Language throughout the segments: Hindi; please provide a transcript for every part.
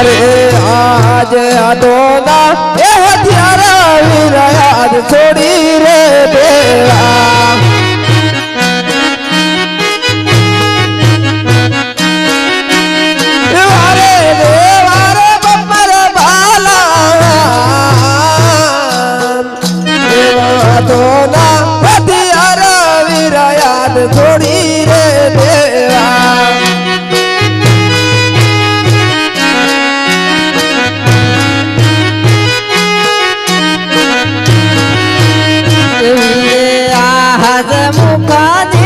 अरे आज अदोना ए हथियारा वीरा आज छोड़ी रे बेड़ा थोड़ी रे देवा ಮುಖದ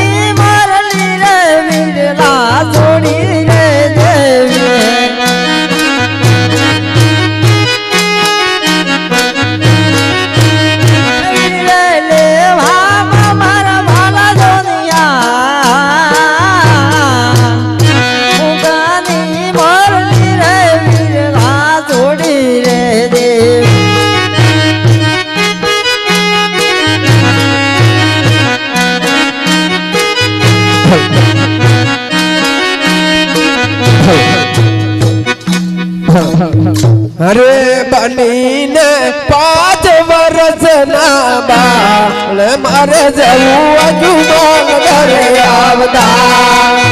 અરે બનીને પાંચ વર્ષના બાળ મારે જવું અજુબાન ઘરે આવતા.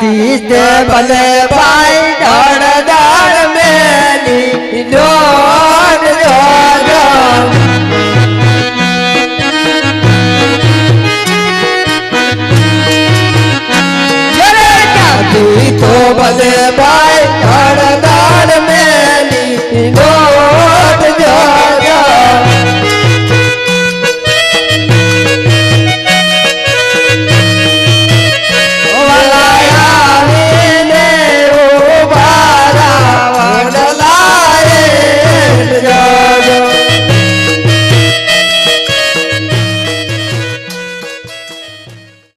तीस भले भाई दौड़ दौड़ मेरी दौड़ दौड़ तू तो भले भाई